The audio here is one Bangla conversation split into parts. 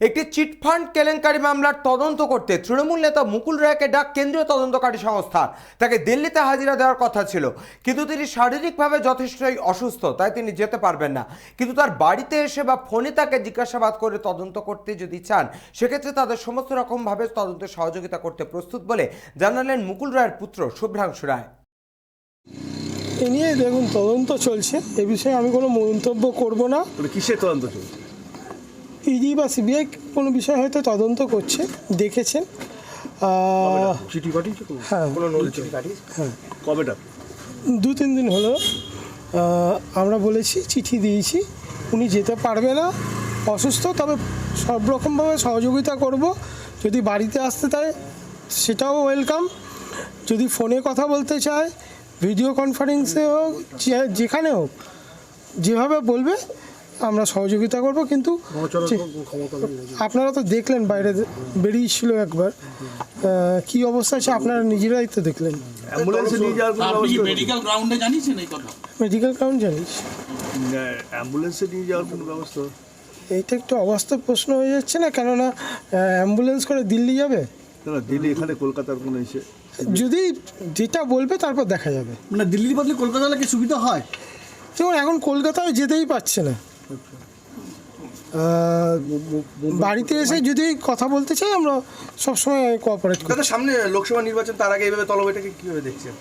একটি চিটফান্ড কেলেঙ্কারি মামলার তদন্ত করতে তৃণমূল নেতা মুকুল রায়কে ডাক কেন্দ্রীয় তদন্তকারী সংস্থা। তাকে দিল্লিতে হাজিরা দেওয়ার কথা ছিল। কিন্তু তিনি শারীরিকভাবে যথেষ্টই অসুস্থ তাই তিনি যেতে পারবেন না। কিন্তু তার বাড়িতে এসে বা ফোনে তাকে জিজ্ঞাসাবাদ করে তদন্ত করতে যদি চান সেক্ষেত্রে তাদের সমস্ত রকমভাবে তদন্তে সহযোগিতা করতে প্রস্তুত বলে জানালেন মুকুল রায়ের পুত্র শুভ্রাংশু রায়। এ নিয়ে দেখুন তদন্ত চলছে। এ বিষয়ে আমি কোনো মন্তব্য করব না। কিসের তদন্ত চলছে? ইডি বা সিবিআই কোনো বিষয় হয়তো তদন্ত করছে দেখেছেন। চিঠি পাঠিয়েছে কোনো? হ্যাঁ। কবেটা দু তিন দিন হলো। আমরা বলেছি চিঠি দিয়েছি। উনি যেতে পারবে না। অসুস্থ তবে সব রকমভাবে সহযোগিতা করব। যদি বাড়িতে আসতে চায় সেটাও ওয়েলকাম যদি ফোনে কথা বলতে চায় ভিডিও কনফারেন্সে হোক যে- যেখানে হোক যেভাবে বলবে আমরা সহযোগিতা করব কিন্তু আপনারা তো দেখলেন বাইরে বেরিয়েছিল একবার। কি অবস্থা আছে? আপনারা নিজেরাই তো দেখলেন। অ্যাম্বুলেন্সে নিয়ে যাওয়ার কোনো আপনি কি ব্যবস্থা মেডিকেল গ্রাউন্ডে জানিয়েছেন এই কথা? মেডিকেল কাউন্ট জানিস? অ্যাম্বুলেন্সে নিয়ে যাওয়ার কোনো ব্যবস্থা এইটা একটু অবাস্তব প্রশ্ন হয়ে যাচ্ছে না কেননা অ্যাম্বুলেন্স করে দিল্লি যাবে? না দিল্লি এখানে কলকাতার কোনো এসে যদি যেটা বলবে তারপর দেখা যাবে। মানে দিল্লির বদলে কলকাতা কি সুবিধা হয়? যেমন এখন কলকাতায় যেতেই পারছে না। বাড়িতে এসে যদি কথা বলতে চাই আমরা সবসময় কোঅপারেট করি। সামনে লোকসভা নির্বাচন তার আগে এইভাবে তলব কীভাবে কীভাবে দেখছেন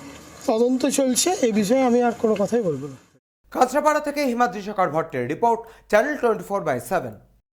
তদন্ত চলছে এ বিষয়ে আমি আর কোনো কথাই বলব না। কাঁচরাপাড়া থেকে Himadri Sarkar ভট্টের report channel twenty four by seven